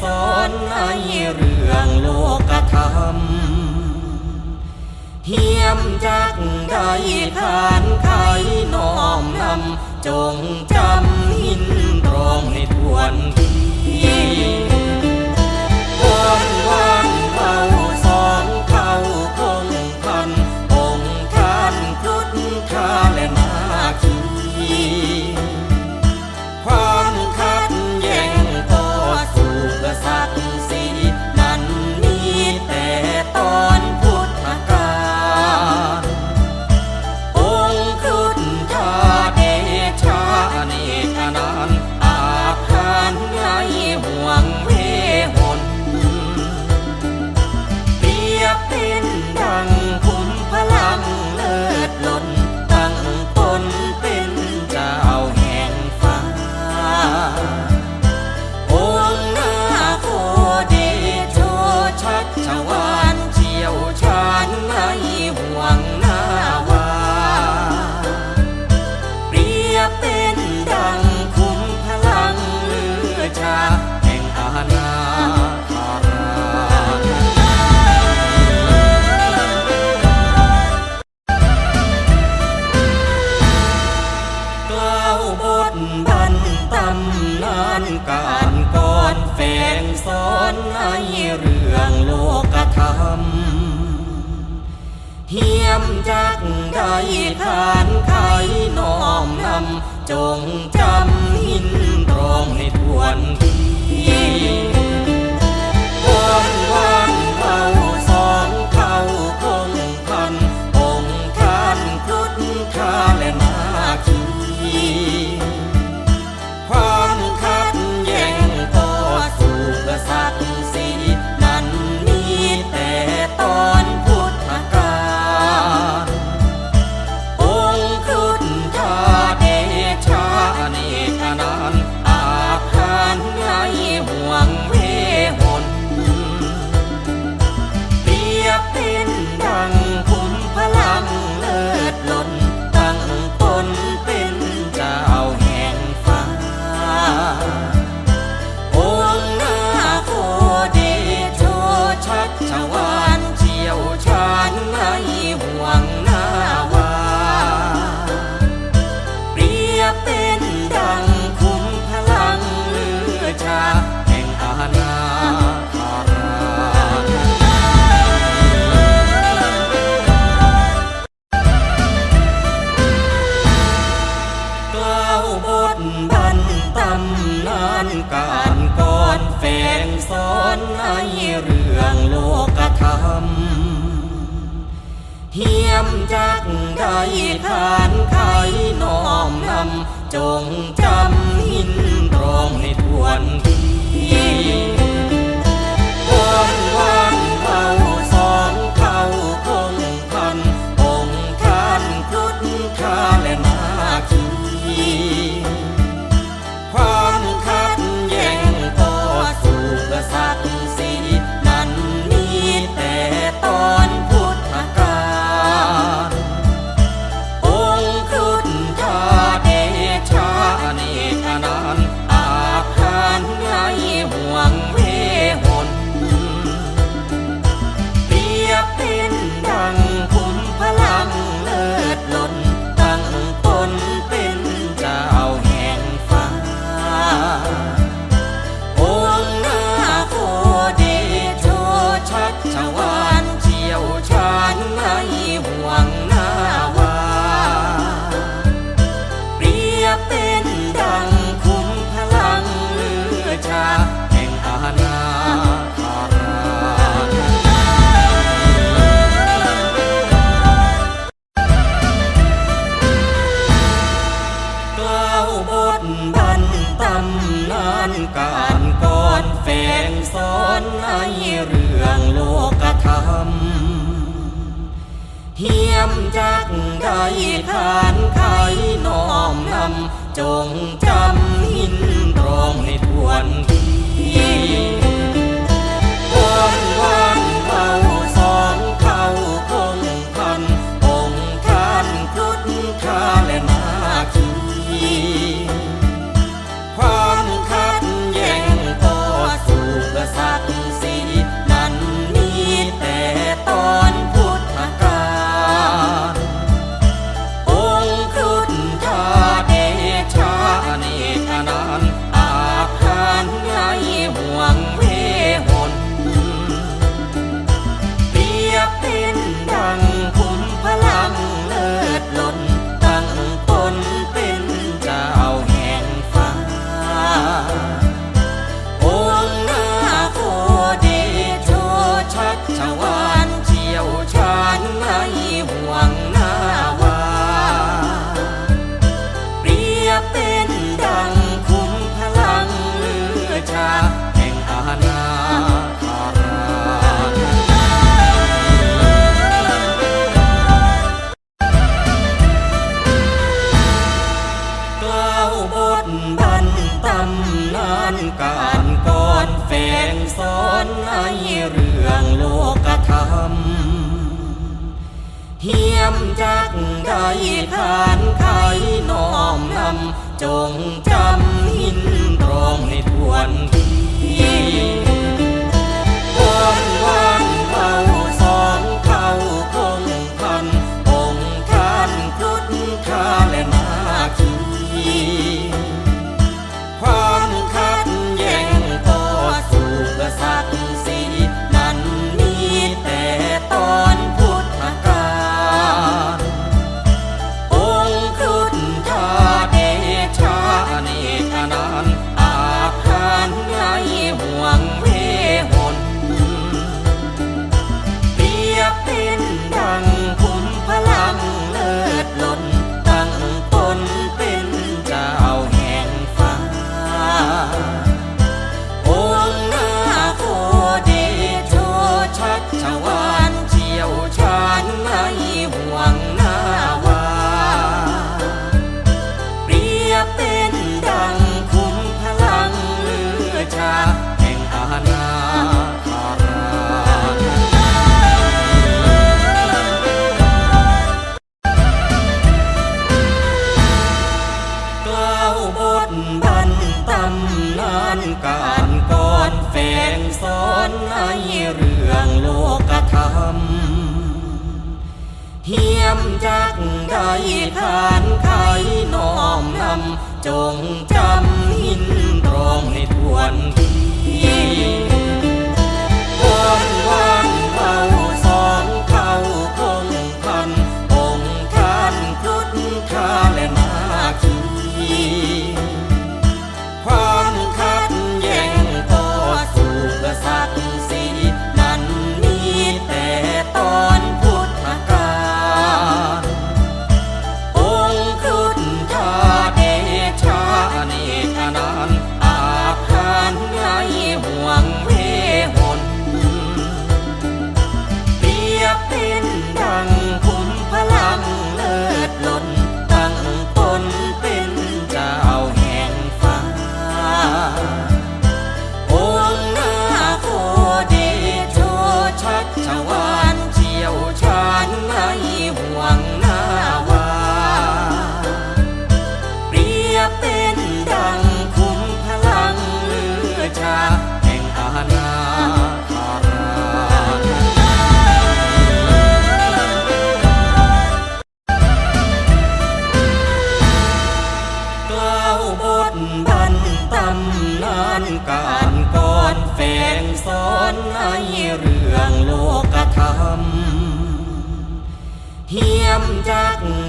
สอนให้เรื่องโลกธรรม เฮียมจักได้ทานไทยน้อมนำจงจำหินตรองให้ทวนที 唱场 ได้ผ่านไครน้อมนำจงจำ ขานไขน้อมนำจงจำหินตรองให้ทวนที การก่อนแฝงซ้อนให้เรื่องโลกธรรม เฮียมจักได้ขานไขน้อมนำจงจำหินตรองให้ทวนที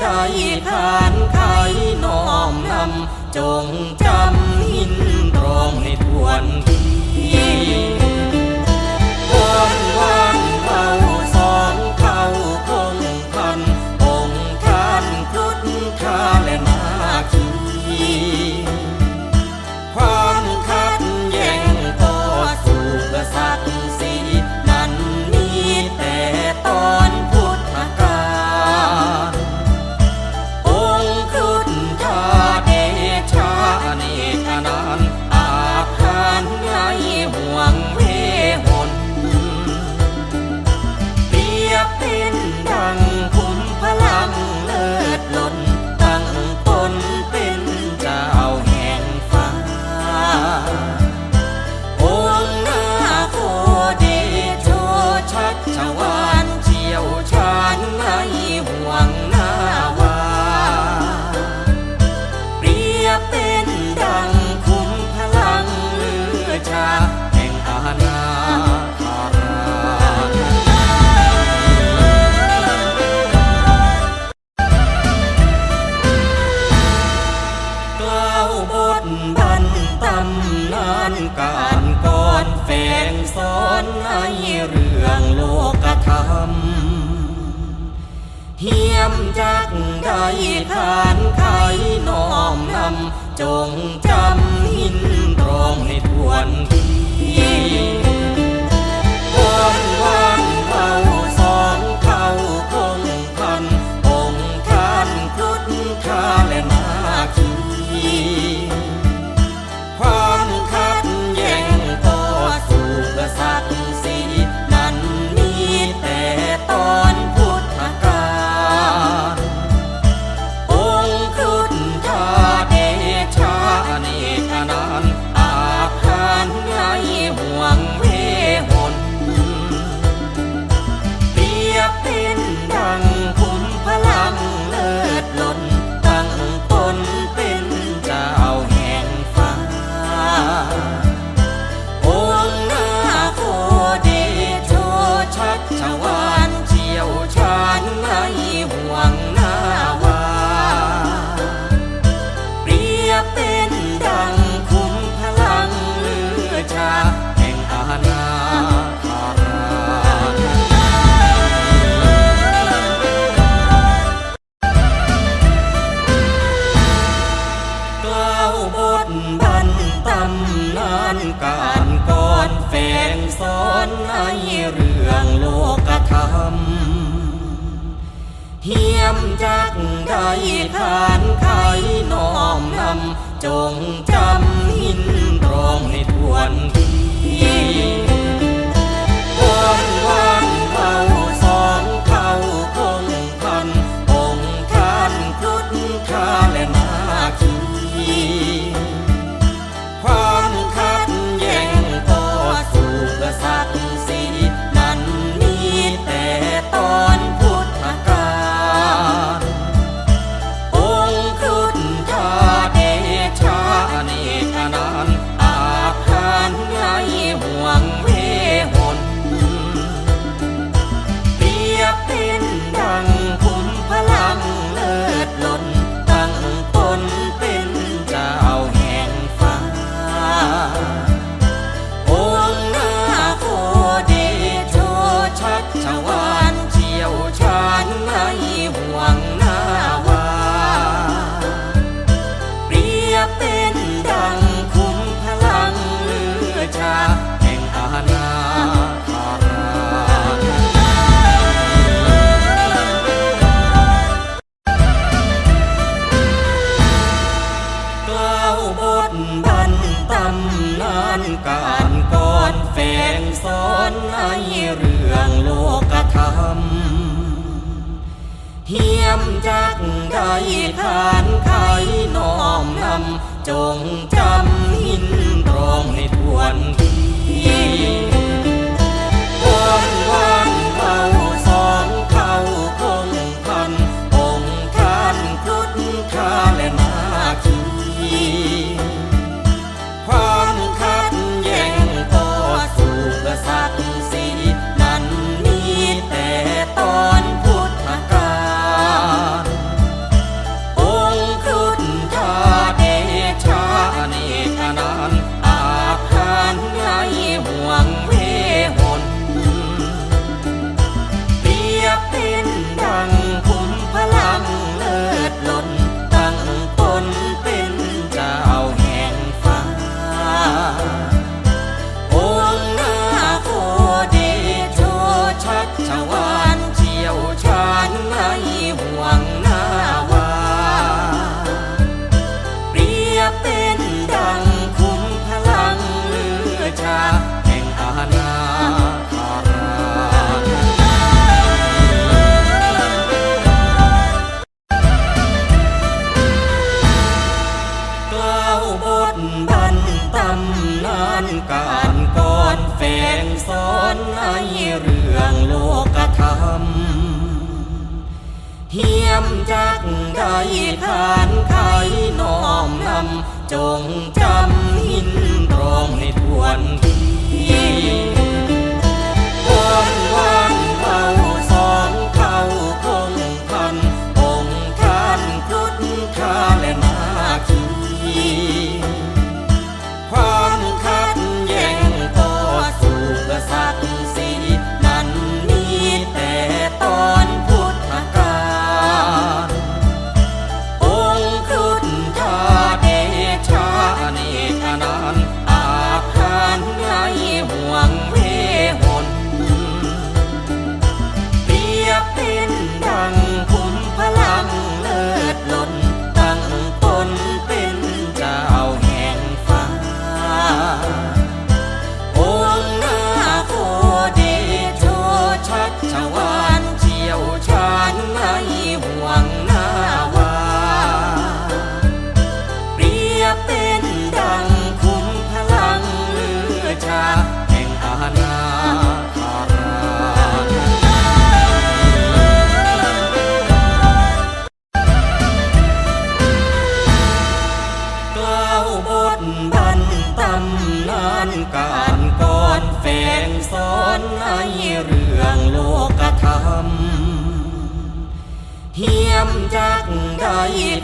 ได้ผ่านใครน้อมนำจงจำหินตรองให้ทวน จักได้ทานไขน้อมนำจงจำหินตรองให้ทวนที ตำนานการก่อนแฝงสอนให้เรื่องโลกธรรม เฮียมจักใด้ขานไขน้อมนำจงจำหินตรองให้ทวนทีควันวันเขา ขานไขน้อมนำจงใจ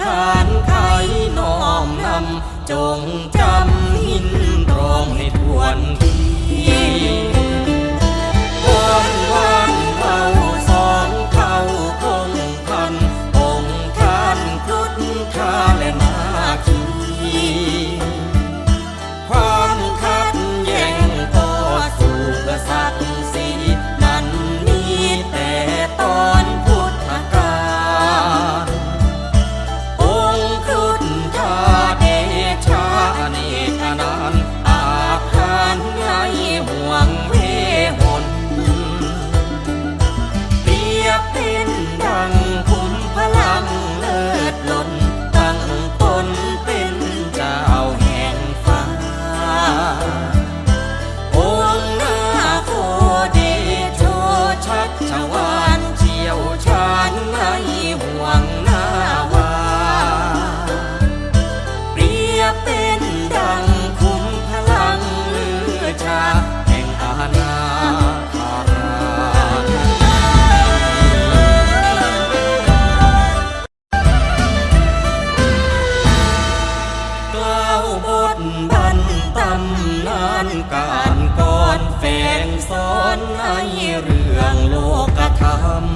ผ่านไขน้อมนำจงใจ สอนให้เรื่องโลกธรรม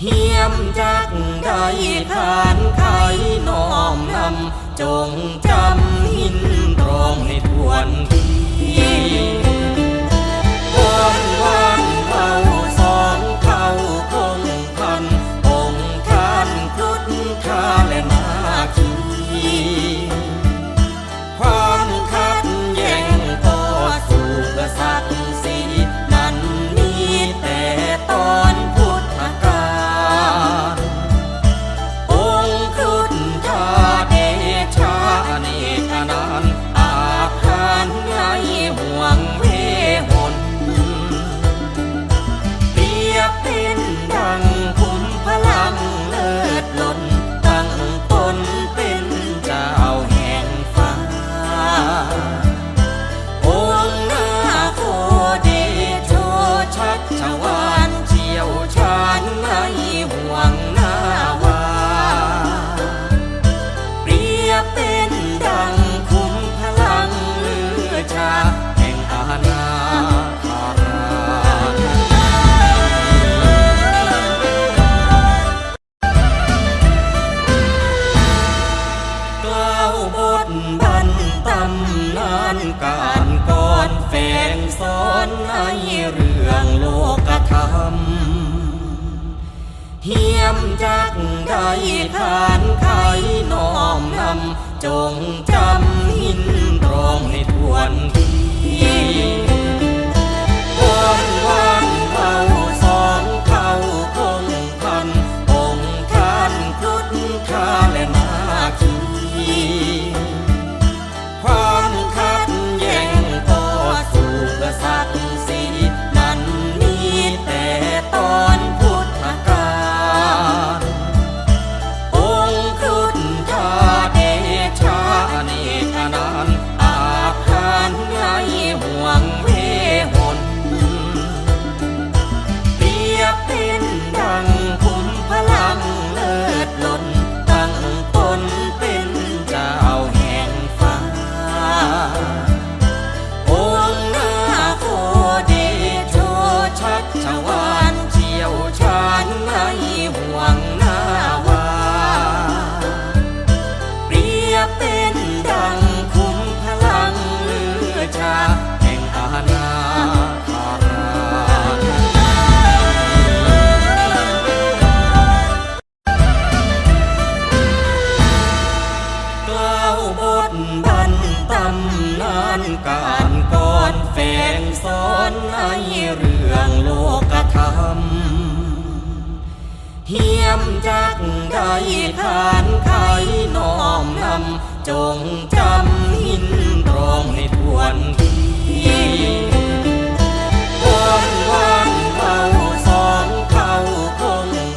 เฮียมจักได้ทานไขน้อมนำจงจำหินตรองให้ทวนทีำจักได้ทานไขน้อมนำจงจำหินตรองให้ทวน จักได้ผ่านไขน้อมนำจงจำหินตรองให้ทวน